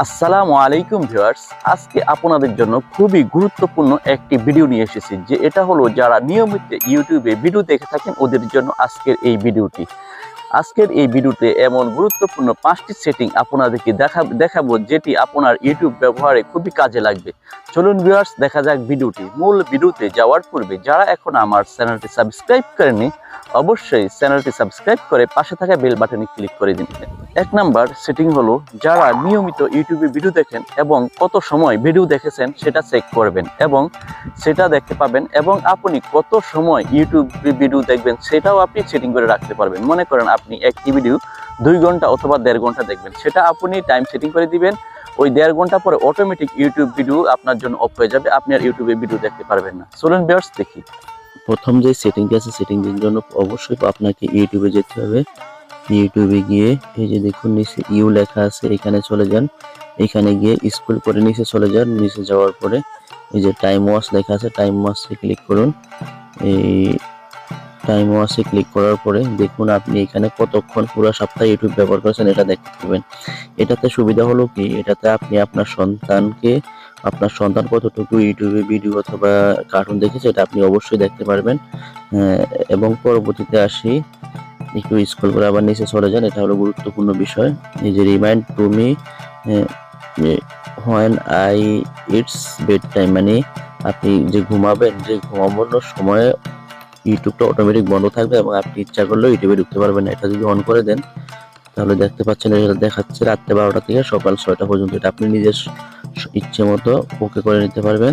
আসসালামু আলাইকুম ভিউয়ার্স। আজকে আপনাদের জন্য খুবই গুরুত্বপূর্ণ একটি ভিডিও নিয়ে এসেছি, যে এটা হলো যারা নিয়মিত ইউটিউবে ভিডিও দেখে থাকেন, ওদের জন্য আজকের এই ভিডিওটি। আজকের এই ভিডিওতে এমন গুরুত্বপূর্ণ পাঁচটি সেটিং আপনাদেরকে দেখা, দেখাবো, যেটি আপনার ইউটিউব ব্যবহারে খুবই কাজে লাগবে। চলুন ভিউয়ার্স, দেখা যাক ভিডিওটি। মূল ভিডিওতে যাওয়ার পূর্বে, যারা এখন আমার চ্যানেলটি সাবস্ক্রাইব করেনি অবশ্যই চ্যানেলটি সাবস্ক্রাইব করে পাশে থাকা বেল বাটনে ক্লিক করে দিন। এক নাম্বার সেটিং হলো যারা নিয়মিত ইউটিউবে ভিডিও দেখেন এবং কত সময় ভিডিও দেখেছেন সেটা চেক করবেন এবং সেটা দেখতে পাবেন এবং আপনি কত সময় ইউটিউবে ভিডিও দেখবেন সেটাও আপনি সেটিং করে রাখতে পারবেন। মনে করেন আপনি একটি ভিডিও দুই ঘণ্টা অথবা দেড় ঘণ্টা দেখবেন। সেটা আপনি টাইম সেটিং করে দিবেন। ওই দেড় ঘণ্টা পরে অটোমেটিক ইউটিউব ভিডিও আপনার জন্য অফ হয়ে যাবে। আপনি আর ইউটিউবে ভিডিও দেখতে পারবেন না। চলুন বিয়ার্স দেখি। প্রথম যে সেটিংটি আছে সেটিংটির জন্য অবশ্যই আপনাকে ইউটিউবে যেতে হবে। ইউটিউবে গিয়ে এই যে দেখুন নিচে ইউ লেখা আছে এখানে চলে যান। এখানে গিয়ে স্কুল করে নিচে চলে যান। নিচে যাওয়ার পরে এই যে টাইম ওয়াচ লেখা আছে টাইম ওয়াচে ক্লিক করুন। এই টাইম ওয়াচে ক্লিক করার পরে দেখুন আপনি এখানে কতক্ষণ পুরো সপ্তাহে ইউটিউব ব্যবহার করেছেন এটা দেখতে পাবেন। এটাতে সুবিধা হলো কি? এটাতে আপনি আপনার সন্তানকে আপনার সন্তান কতটুকু ইউটিউবে ভিডিও অথবা কার্টুন দেখেছে এটা আপনি অবশ্যই দেখতে পারবেন। আহ, এবং পরবর্তীতে আসি একটু স্কুল করে আবার নিচে চলে যান, এটা হলো গুরুত্বপূর্ণ বিষয়। এই যে remind to me when I it's bed time মানে আপনি যে ঘুমাবেন, যে ঘুমানোর সময়ে ইউটিউবটা অটোমেটিক বন্ধ থাকবে এবং আপনি ইচ্ছা করলেও ইউটিউবে ঢুকতে পারবেন এটা যদি অন করে দেন, তাহলে দেখতে পাচ্ছেন এটা দেখাচ্ছে রাত্রে বারোটা থেকে সকাল ছয়টা পর্যন্ত। এটা আপনি নিজের ইচ্ছে মতো ওকে করে নিতে পারবেন।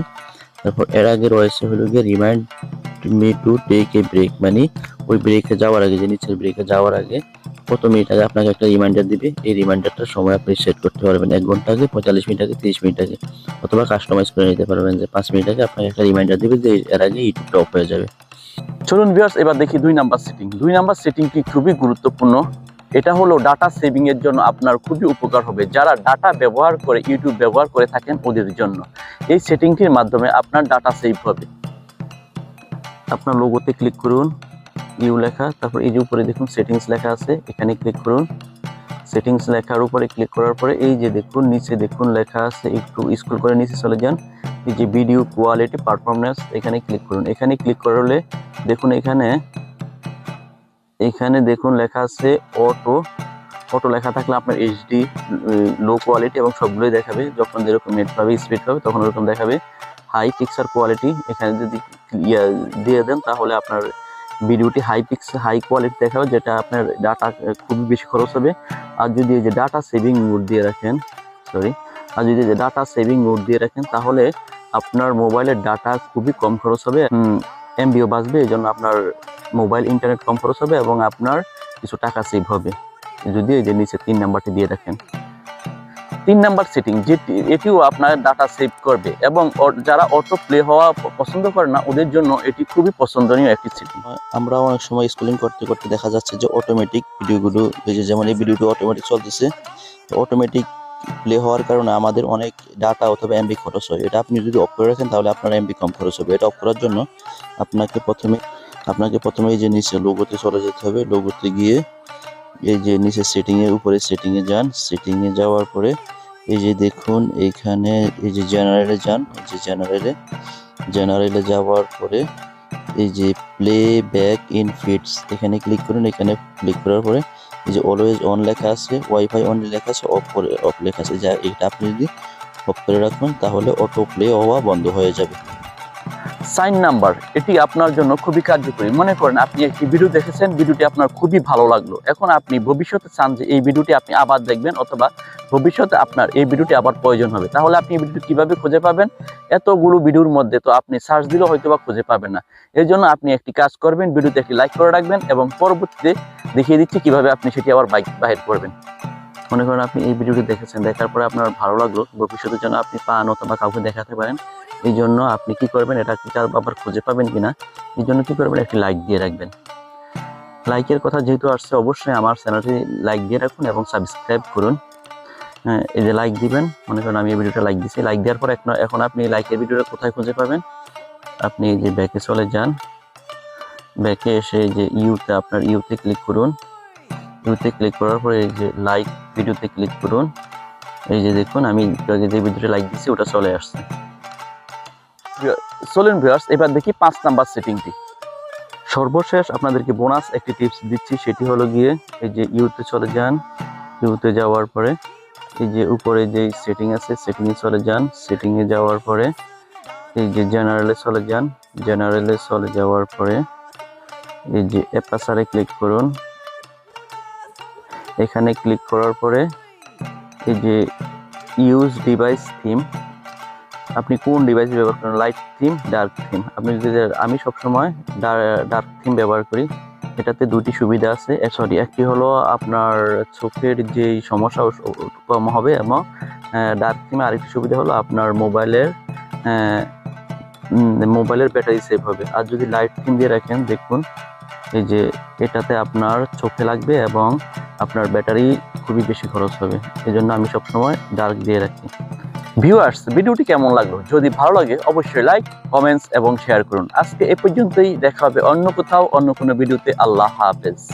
তারপর এর আগে রয়েছে হলো গিয়ে remind me to take a break মানে ওই ব্রেকে যাওয়ার আগে যে নিচের ব্রেকে যাওয়ার আগে কত মিনিট আগে আপনাকে একটা রিমাইন্ডার দিবে। এই রিমাইন্ডারটার সময় আপনি সেট করতে পারবেন এক ঘণ্টা আগে, পঁয়তাল্লিশ মিনিট আগে, তিরিশ মিনিট আগে অথবা কাস্টমাইজ করে নিতে পারবেন যে পাঁচ মিনিট আগে আপনাকে একটা রিমাইন্ডার দিবে যে এর আগে ইউটিউবটা অফ হয়ে যাবে। চলুন ভিউয়ার্স এবার দেখি দুই নাম্বার সেটিং দুই নাম্বার সেটিংটি খুবই গুরুত্বপূর্ণ? এটা হলো ডাটা সেভিং এর জন্য আপনার খুবই উপকার হবে যারা ডাটা ব্যবহার করে ইউটিউব ব্যবহার করে থাকেন ওদের জন্য। এই সেটিংটির মাধ্যমে আপনার ডাটা সেভ হবে। আপনার লোগোতে ক্লিক করুন ইউ লেখা, তারপর এই যে উপরে দেখুন সেটিংস লেখা আছে, এখানে ক্লিক করুন। সেটিংস লেখার উপরে ক্লিক করার পরে এই যে দেখুন, নিচে দেখুন লেখা আছে, একটু স্কুল করে নিচে চলে যান। এই যে ভিডিও কোয়ালিটি পারফরমেন্স এখানে ক্লিক করুন। এখানে ক্লিক করলে দেখুন এখানে এখানে দেখুন লেখা আছে অটো অটো লেখা থাকলে আপনার এইচডি লো কোয়ালিটি এবং সবগুলোই দেখাবে। যখন যেরকম নেট পাবে স্পিড পাবে, তখন ওরকম দেখাবে। হাই পিকচার কোয়ালিটি এখানে যদি ইয়া দিয়ে দেন, তাহলে আপনার ভিডিওটি হাই পিক্স হাই কোয়ালিটি দেখাবে, যেটা আপনার ডাটা খুবই বেশি খরচ হবে। আর যদি এই যে ডাটা সেভিং মোড দিয়ে রাখেন সরি আর যদি যে ডাটা সেভিং মোড দিয়ে রাখেন, তাহলে আপনার মোবাইলের ডাটা খুবই কম খরচ হবে এমবিও বাঁচবে, এই জন্য আপনার মোবাইল ইন্টারনেট কম খরচ হবে এবং আপনার কিছু টাকা সেভ হবে। যদি এই যে নিচে তিন নাম্বারটি দিয়ে রাখেন। তিন নাম্বার সেটিং যেটি এটিও আপনার ডাটা সেভ করবে এবং যারা অটো প্লে হওয়া পছন্দ করে না, ওদের জন্য এটি খুবই পছন্দনীয় একটি সেটিং আমরা অনেক সময় স্কুলিং করতে করতে দেখা যাচ্ছে যে অটোমেটিক ভিডিওগুলো যেমন এই ভিডিওটি অটোমেটিক চলতেছে অটোমেটিক প্লে হওয়ার কারণে আমাদের অনেক ডাটা অথবা এমবি খরচ হয়। এটা আপনি যদি অফ করে রাখেন, তাহলে আপনার এমবি কম খরচ হবে। এটা অফ করার জন্য আপনাকে প্রথমে আপনাকে প্রথমে এই যে নিচে লোগোতে চলে যেতে হবে। লোগোতে গিয়ে এই যে নিচে সেটিংয়ের উপরে সেটিংয়ে যান। সেটিংয়ে যাওয়ার পরে এই যে দেখুন, এইখানে এই যে জেনারেলে যান। এই যে জেনারেলে জেনারেলে যাওয়ার পরে এই যে প্লে ব্যাক ইন ফিডস এখানে ক্লিক করুন। এখানে ক্লিক করার পরে এই যে অলওয়েজ অন লেখা আছে ওয়াইফাই অন লেখা আছে অফ করে অফ লেখা আছে। যা, এটা আপনি যদি অফ করে রাখবেন, তাহলে অটো প্লে হওয়া বন্ধ হয়ে যাবে। সাইন নাম্বার, এটি আপনার জন্য খুবই কার্যকরী। মনে করেন আপনি একটি ভিডিও দেখেছেন ভিডিওটি আপনার খুবই ভালো লাগল। এখন আপনি ভবিষ্যতে চান যে এই ভিডিওটি আপনি আবার দেখবেন অথবা ভবিষ্যতে আপনার এই ভিডিওটি আবার প্রয়োজন হবে। তাহলে আপনি এই ভিডিওটি কীভাবে খুঁজে পাবেন? এতগুলো ভিডিওর মধ্যে তো আপনি সার্চ দিলেও হয়তো বা খুঁজে পাবেন না। এর জন্য আপনি একটি কাজ করবেন ভিডিওতে একটি লাইক করে রাখবেন এবং পরবর্তীতে দেখিয়ে দিচ্ছি কীভাবে আপনি সেটি আবার বাইক বাহির করবেন। মনে করেন আপনি এই ভিডিওটি দেখেছেন, দেখার পরে আপনার ভালো লাগল। ভবিষ্যতের জন্য আপনি পান অথবা কাউকে দেখাতে পারেন। এই জন্য আপনি কি করবেন, এটা কি আবার খুঁজে পাবেন কিনা? এই জন্য কি করবেন, একটি লাইক দিয়ে রাখবেন। লাইকের কথা যেহেতু আসছে, অবশ্যই আমার চ্যানেলটি লাইক দিয়ে রাখুন এবং সাবস্ক্রাইব করুন। হ্যাঁ এই যে লাইক দিবেন, মনে করেন আমি এই ভিডিওটা লাইক দিছি। লাইক দেওয়ার পর এখন- এখন আপনি লাইকের ভিডিওটা কোথায় খুঁজে পাবেন? আপনি এই যে ব্যাকে চলে যান। ব্যাকে এসে যে ইউতে আপনার ইউতে ক্লিক করুন। ইউতে ক্লিক করার পরে এই যে লাইক ভিডিওতে ক্লিক করুন। এই যে দেখুন, আমি যে ভিডিওটা লাইক দিচ্ছি ওটা চলে আসছে। চলুন ভিউয়ার্স এবার দেখি পাঁচ নাম্বার সেটিংটি সর্বশেষ আপনাদেরকে বোনাস একটি টিপস দিচ্ছি, সেটি হলো গিয়ে এই যে ইউতে চলে যান। ইউতে যাওয়ার পরে এই যে উপরে যে সেটিং আছে সেটিংয়ে চলে যান। সেটিংয়ে যাওয়ার পরে এই যে জেনারেলে চলে যান। জেনারেলে চলে যাওয়ার পরে এই যে অ্যাপাসারে ক্লিক করুন। এখানে ক্লিক করার পরে এই যে ইউজ ডিভাইস থিম আপনি কোন ডিভাইস ব্যবহার করেন? লাইট থিম ডার্ক থিম আপনি যদি আমি সবসময় ডার্ক থিম ব্যবহার করি, এটাতে দুটি সুবিধা আছে। সরি একটি হলো আপনার চোখের যে সমস্যা কম হবে এবং ডার্ক থিমে আরেকটি সুবিধা হলো আপনার মোবাইলের মোবাইলের ব্যাটারি সেভ হবে। আর যদি লাইট থিম দিয়ে রাখেন, দেখুন, এই যে এটাতে আপনার চোখে লাগবে এবং আপনার ব্যাটারি খুবই বেশি খরচ হবে। এই জন্য আমি সবসময় ডার্ক দিয়ে রাখি। ভিউয়ার্স ভিডিওটি কেমন লাগল? যদি ভালো লাগে, অবশ্যই লাইক কমেন্টস এবং শেয়ার করুন। আজকে এ পর্যন্তই, দেখা হবে অন্য কোথাও, অন্য কোনো ভিডিওতে আল্লাহ হাফেজ।